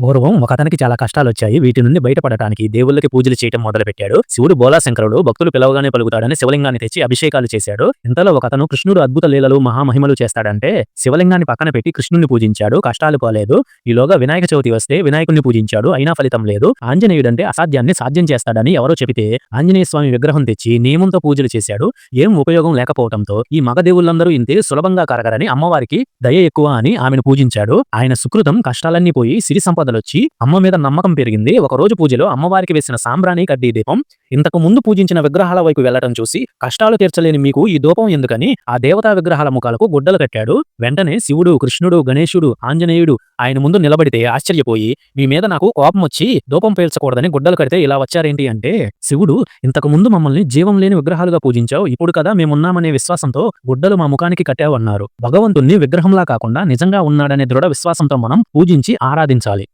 పూర్వం ఒక అతనికి చాలా కష్టాలు వచ్చాయి వీటి నుండి బయటపడటానికి దేవుళ్ళకి పూజలు చేయటం మొదలుపెట్టాడు. శివుడు బోలాశంకరుడు భక్తులు పిలవగానే పలుకుతాడని శివలింగాన్ని తెచ్చి అభిషేకాలు చేశాడు. ఇంతలో ఒకతను కృష్ణుడు అద్భుత లీలలు మహామహిమలు చేస్తాడంటే శివలింగాన్ని పక్కన పెట్టి కృష్ణుని పూజించాడు. కష్టాలు పోలేదు. ఈలోగా వినాయక చవితి వస్తే వినాయకుడిని పూజించాడు. అయినా ఫలితం లేదు. ఆంజనేయుడంటే అసాధ్యాన్ని సాధ్యం చేస్తాడని ఎవరో చెబితే ఆంజనేయ స్వామి విగ్రహం తెచ్చి నియమంతో పూజలు చేశాడు. ఏం ఉపయోగం లేకపోవడంతో ఈ మగ దేవుళ్ళందరూ ఇంతే సులభంగా కరగరని అమ్మవారికి దయ ఎక్కువ అని ఆమెను పూజించాడు. ఆయన సుకృతం కష్టాలన్నీ పోయి సిరి సంపదలొచ్చి అమ్మ మీద నమ్మకం పెరిగింది. ఒక రోజు పూజలో అమ్మవారికి వేసిన సాంబ్రాణి కడ్డీ దీపం ఇంతకు ముందు పూజించిన విగ్రహాల వైపు వెళ్ళడం చూసి కష్టాలు తీర్చలేని మీకు ఈ దూపం ఎందుకని ఆ దేవతా విగ్రహాల ముఖాలకు గుడ్డలు కట్టాడు. వెంటనే శివుడు కృష్ణుడు గణేశుడు ఆంజనేయుడు ఆయన ముందు నిలబడితే ఆశ్చర్యపోయి మీ మీద నాకు కోపం వచ్చి దూపం పేల్చకూడదని గుడ్డలు కడితే ఇలా వచ్చారేంటి? అంటే శివుడు ఇంతకు ముందు మమ్మల్ని జీవం లేని విగ్రహాలుగా పూజించావు. ఇప్పుడు కదా మేమున్నామనే విశ్వాసంతో గుడ్డలు మా ముఖానికి కట్టావు అన్నారు. భగవంతుణ్ణి విగ్రహంలా కాకుండా నిజంగా ఉన్నాడనే దృఢ విశ్వాసంతో మనం పూజించి ఆరాధించాలి.